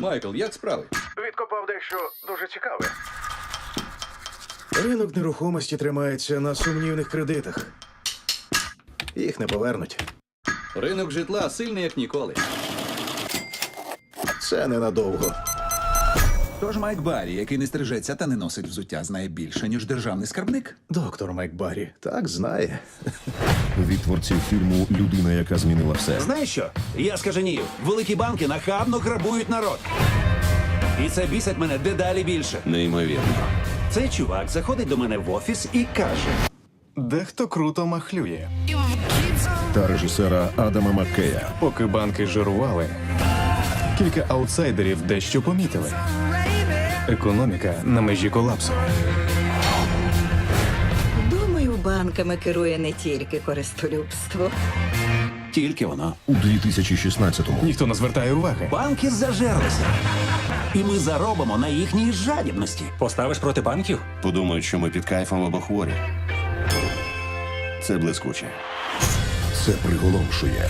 Майкл, як справи? Відкопав дещо дуже цікаве. Ринок нерухомості тримається на сумнівних кредитах. Їх не повернуть. Ринок житла сильний як ніколи. Це ненадовго. Тож Майк Баррі, який не стрижеться та не носить взуття, знає більше, ніж державний скарбник. Доктор Майк Баррі так знає. від творців фільму Людина, яка змінила все. Знаєш що? Я скаженію. Великі банки нахабно грабують народ. І це бісить мене дедалі більше. Неймовірно. Цей чувак заходить до мене в офіс і каже: Дехто круто махлює. та режисера Адама Маккея. Поки банки жирували, кілька аутсайдерів дещо помітили. Економіка на межі колапсу. Думаю, банками керує не тільки користолюбство. тільки воно. У 2016-му Ніхто не звертає уваги. Банки зажерлися. І ми заробимо на їхній жадібності. Поставиш проти банків? Подумають, що ми під кайфом або хворі. Це блискуче. це приголомшує.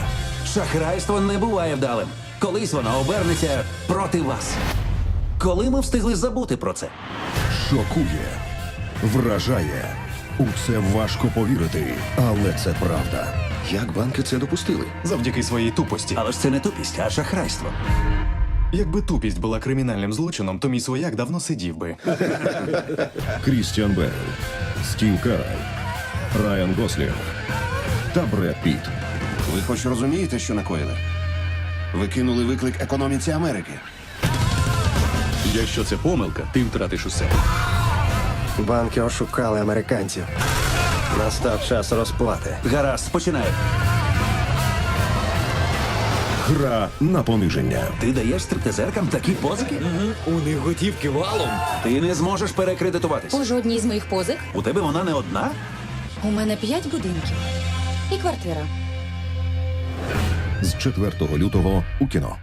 Шахрайство не буває вдалим. Колись воно обернеться проти вас. Коли ми встигли забути про це? Шокує, вражає. У це важко повірити, але це правда. Як банки це допустили? Завдяки своїй тупості. Але ж це не тупість, а шахрайство. Якби тупість була кримінальним злочином, то мій свояк давно сидів би. Крістіан Бейл, Стів Карель, Райан Гослінг та Бред Піт. Ви хоч розумієте, що накоїли? Ви кинули виклик економіці Америки. Якщо це помилка, ти втратиш усе. Банки ошукали американців. Настав час розплати. Гаразд, починай. Гра на пониження. Ти даєш стриптизеркам такі позики? У них готівки валом. Ти не зможеш перекредитуватись. У жодній з моїх позик У тебе вона не одна? у мене п'ять будинків і квартира. З 4 лютого у кіно.